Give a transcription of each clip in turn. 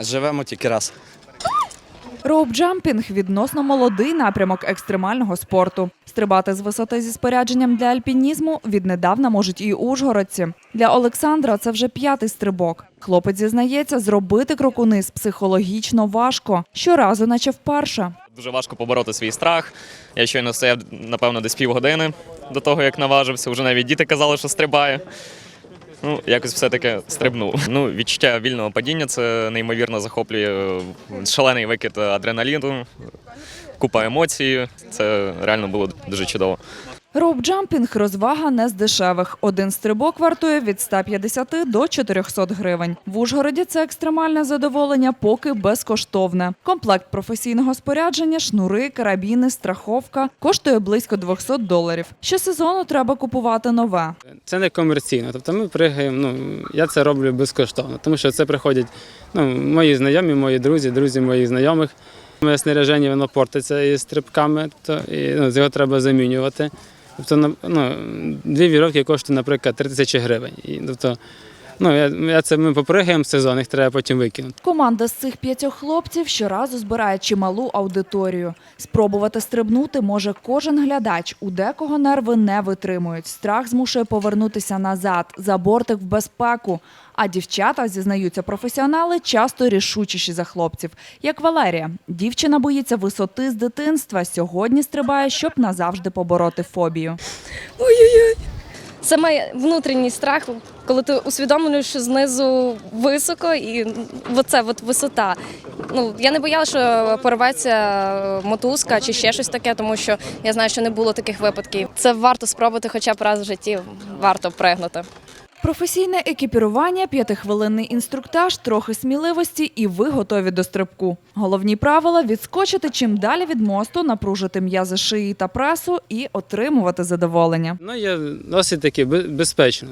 Живемо тільки раз. Роупджампінг – відносно молодий напрямок екстремального спорту. Стрибати з висоти зі спорядженням для альпінізму віднедавна можуть і ужгородці. Для Олександра це вже п'ятий стрибок. Хлопець зізнається, зробити крок униз психологічно важко. Щоразу, наче вперше. Дуже важко побороти свій страх. Я щойно стояв, напевно, десь півгодини до того, як наважився. Вже навіть діти казали, що стрибаю. Ну, якось все-таки стрибнув. Ну, відчуття вільного падіння це неймовірно захоплює шалений викид адреналіну, купа емоцій. Це реально було дуже чудово. Роупджампінг – розвага не з дешевих. Один стрибок вартує від 150 до 400 гривень. В Ужгороді це екстремальне задоволення поки безкоштовне. Комплект професійного спорядження, шнури, карабіни, страховка коштує близько 200 доларів. Щосезону треба купувати нове. Це не комерційно. Тобто ми пригаємо, ну я це роблю безкоштовно, тому що це приходять ну, мої знайомі, мої друзі, друзі моїх знайомих. Моє снаряження воно портиться із стрибками, то і ну, його треба замінювати. Тобто, ну, дві віровки коштують, наприклад, 3 тисячі гривень. І, тобто, ну, я, я це ми попригаємо сезон, їх треба потім викинути. Команда з цих п'ятьох хлопців щоразу збирає чималу аудиторію. Спробувати стрибнути може кожен глядач. У декого нерви не витримують. Страх змушує повернутися назад, за бортик в безпеку. А дівчата, зізнаються професіонали, часто рішучіші за хлопців. Як Валерія. Дівчина боїться висоти з дитинства. Сьогодні стрибає, щоб назавжди побороти фобію. Це має внутрішній страх, коли ти усвідомлюєш, знизу високо і оце от висота. Ну я не боялася, що порветься мотузка чи ще щось таке, тому що я знаю, що не було таких випадків. Це варто спробувати хоча б раз в житті, варто пригнути. Професійне екіпірування, п'ятихвилинний інструктаж, трохи сміливості, і ви готові до стрибку. Головні правила відскочити чим далі від мосту, напружити м'язи шиї та пресу і отримувати задоволення. Ну, є досить таки безпечно.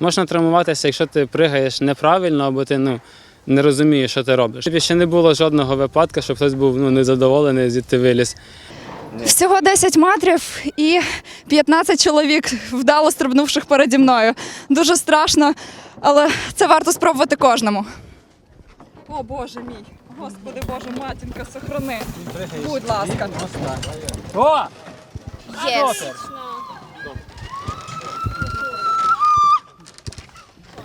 Можна травмуватися, якщо ти пригаєш неправильно або ти ну, не розумієш, що ти робиш. Ще не було жодного випадку, щоб хтось був ну, незадоволений, звідти виліз. Всього 10 матрів і 15 чоловік вдало стрибнувших переді мною. Дуже страшно, але це варто спробувати кожному. О Боже мій, Господи Боже, матінка, сохрани. Будь ласка. О! Єс.